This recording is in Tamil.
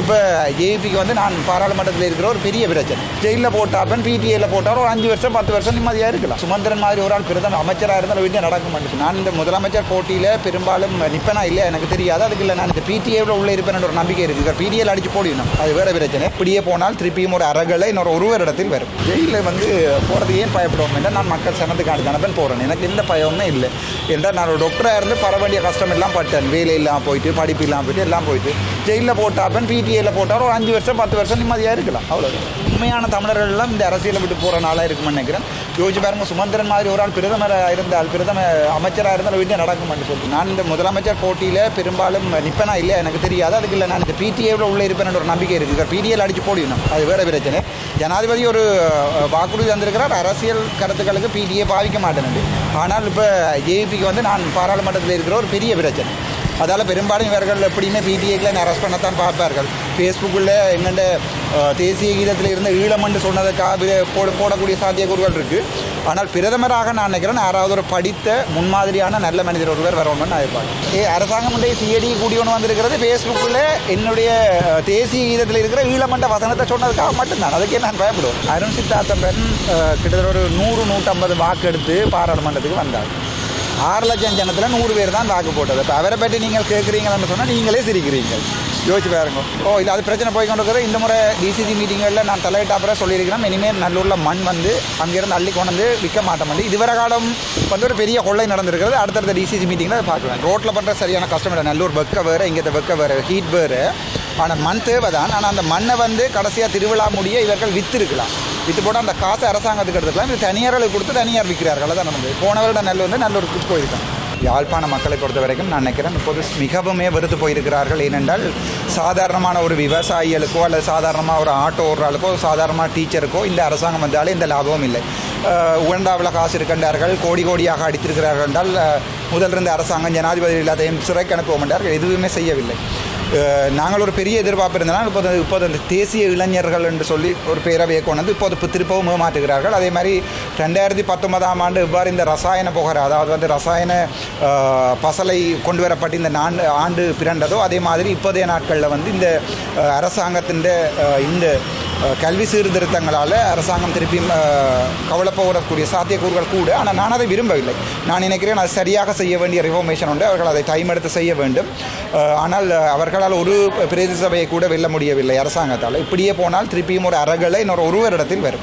இப்போ ஜேபிக்கு வந்து நான் பாராளுமன்றத்தில் இருக்கிற ஒரு பெரிய பிரச்சனை. ஜெயிலில் போட்டாப்பன் பிடிஏல போட்டாலும் ஒரு அஞ்சு வருஷம் பத்து வருஷம் நிம்மதியாக இருக்கலாம். சுமந்திரன் மாதிரி ஒரு ஆள் பிரதம அமைச்சராக இருந்தால் வீட்டில் நடக்க மாட்டேங்குது. நான் இந்த முதலமைச்சர் போட்டியில் பெரும்பாலும் நிற்பனா இல்லை எனக்கு தெரியாது. அதுக்கு இல்லை நான் இந்த பிடிஏவில் உள்ள இருப்பேன் ஒரு நம்பிக்கை இருக்குது பிடிஏல அடிச்சு போடணும். அது வேற பிரச்சனை. இப்படியே போனால் திருப்பியும் ஒரு அரகலை இன்னொரு ஒருவர் இடத்தில் வரும். ஜெயிலில் வந்து போகிறது ஏன் பயப்படுவோம் என்றால் நான் மக்கள் சனத்துக்கு தானப்பன் போகிறேன் எனக்கு எந்த பயமுமே இல்லை. என்றால் நான் ஒரு டாக்டராக இருந்து பரவேண்டிய கஷ்டம் எல்லாம் பட்டேன். வேலை இல்லாமல் போயிட்டு படிப்பு இல்லாமல் போயிட்டு எல்லாம் போயிட்டு. ஜெயிலில் போட்டாப்பன் பிடிஏல போட்டாலும் ஒரு அஞ்சு வருஷம் பத்து வருஷம் நிம்மதியாக இருக்கலாம். அவ்வளோதான் உண்மையான தமிழர்கள் எல்லாம் இந்த அரசியலை விட்டு போகிற நாளாக இருக்கும்னு நினைக்கிறேன். யோசிச்சு பாருங்க சுமந்திரன் மாதிரி ஒரு ஆள் பிரதமராக இருந்தால் பிரதம அமைச்சராக இருந்தால் வீட்டில் நடக்க சொல்லி நான் இந்த முதலமைச்சர் போட்டியில் பெரும்பாலும் நிற்பேனா இல்லை எனக்கு தெரியாது. அதுக்கு இல்லை நான் இந்த பிடிஏவில் உள்ளே இருப்பேன் ஒரு நம்பிக்கை இருக்குது பிடிஏல அடிச்சு போடணும் அது வேறு பிரச்சனை. ஜனாதிபதி ஒரு வாக்குறுதி தந்திருக்கிறார். அரசியல் கருத்துக்களுக்கு பிடிஏ பாவிக்க மாட்டேன் ஆனால் இப்போ ஜேபிக்கு வந்து நான் பாராளுமன்றத்தில் இருக்கிற ஒரு பெரிய பிரச்சனை. அதால் பெரும்பாலும் இவர்கள் எப்படியுமே பிடிஏக்களை அரெஸ்ட் பண்ணத்தான் பார்ப்பார்கள். ஃபேஸ்புக்கில் எங்கள்ட தேசிய கீதத்தில் இருந்த ஈழமன்று சொன்னதுக்காக போட போடக்கூடிய சாத்தியக்கூறுகள் இருக்குது ஆனால் பிரதமராக நான் நினைக்கிறேன் யாராவது ஒரு படித்த முன்மாதிரியான நல்ல மனிதர் ஒருவர் வரணும்னு நான் எதிர்பார்க்கிறேன். ஏ அரசாங்கம் சிஐடி கூடி ஒன்று வந்திருக்கிறது ஃபேஸ்புக்கில் என்னுடைய தேசிய கீதத்தில் இருக்கிற ஈழமண்ட வசனத்தை சொன்னதுக்காக மட்டும்தான். அதுக்கே நான் பயப்படுவேன். அருண் சித்தார்த்தம்பன் பெண் கிட்டத்தட்ட ஒரு நூறு நூற்றம்பது வாக்கு எடுத்து பாராளுமன்றத்துக்கு வந்தார். ஆறு லட்சம் ஜனத்தில் நூறு பேர் தான் வாக்கு போட்டது. இப்போ அவரை பற்றி நீங்கள் கேட்குறீங்கன்னு சொன்னால் நீங்களே சிரிக்கிறீங்க யோசிச்சு பாருங்க. ஓ இல்லை அது பிரச்சனை போய் கொண்டு இந்த முறை டிசிசி மீட்டிங்களில் நான் தலையிட்ட அப்புறம் சொல்லியிருக்கிறேன். இனிமேல் நல்லூரில் மண் வந்து அங்கேருந்து அள்ளி கொண்டு வந்து விற்க மாட்டோம் வந்து. இதுவரை காலம் வந்து ஒரு பெரிய கொள்ளை நடந்திருக்கிறது. அடுத்தடுத்த டிசிசி மீட்டிங்கில் அதை பார்க்கலாம். ரோட்டில் பண்ணுற சரியான கஷ்டம் இல்லை. நல்லூர் வெக்க வேறு இங்கே வெக்க வேறு ஹீட் வேறு. ஆனால் மண் தேவை தான் ஆனால் அந்த மண்ணை வந்து கடைசியாக திருவிழா முடிய இவர்கள் விற்றுருக்கலாம் விற்று போட்டு அந்த காசை அரசாங்கத்துக்கு எடுத்துக்கலாம். இது தனியார்களுக்கு கொடுத்து தனியார் விற்கிறார்கள். அதான் நடந்தது போன வந்து நல்ல ஒரு நல்லூருக்கு போயிருக்காங்க யாழ்ப்பாண மக்களை பொறுத்த வரைக்கும் நான் நினைக்கிறேன் இப்போது மிகவுமே வெறுத்து போயிருக்கிறார்கள். ஏனென்றால் சாதாரணமான ஒரு விவசாயிகளுக்கோ அல்லது சாதாரணமாக ஒரு ஆட்டோ ஓடுறாளுக்கோ சாதாரணமாக டீச்சருக்கோ இந்த அரசாங்கம் வந்தாலே இந்த லாபமும் இல்லை. உகண்டாவில் காசு இருக்கின்றார்கள். கோடி கோடியாக அடித்திருக்கிறார்கள் என்றால் அஹ், முதல் இருந்த அரசாங்கம் ஜனாதிபதி இல்லாதையும் சிறைக்கு அனுப்ப மாட்டார்கள் எதுவுமே செய்யவில்லை. நாங்கள் ஒரு பெரிய எதிர்பார்ப்பு இருந்தனால் இப்போது இப்போது அந்த தேசிய இளைஞர்கள் என்று சொல்லி ஒரு பேரவையை கொண்டு வந்து இப்போது திருப்பவும் மாற்றுகிறார்கள். அதே மாதிரி ரெண்டாயிரத்தி பத்தொன்பதாம் ஆண்டு இவ்வாறு இந்த ரசாயன புகார் அதாவது வந்து ரசாயன பசலை கொண்டு வரப்பட்டு இந்த நான் ஆண்டு பிறண்டதோ அதே மாதிரி இப்போதைய நாட்களில் வந்து இந்த அரசாங்கத்தின் இந்த கல்வி சீர்திருத்தங்களால் அரசாங்கம் திருப்பியும் அஹ், கவலைப்போடக்கூடிய சாத்தியக்கூறுகள் கூட. ஆனால் நான் அதை விரும்பவில்லை. நான் நினைக்கிறேன் அது சரியாக செய்ய வேண்டிய ரிஃபர்மேஷன் உண்டு. அவர்கள் அதை டைம் எடுத்து செய்ய வேண்டும். ஆனால் அவர்களால் ஒரு பிரதி சபையை கூட வெல்ல முடியவில்லை அரசாங்கத்தால். இப்படியே போனால் திருப்பியும் ஒரு அரகலை இன்னொரு ஒருவரிடத்தில் வரும்.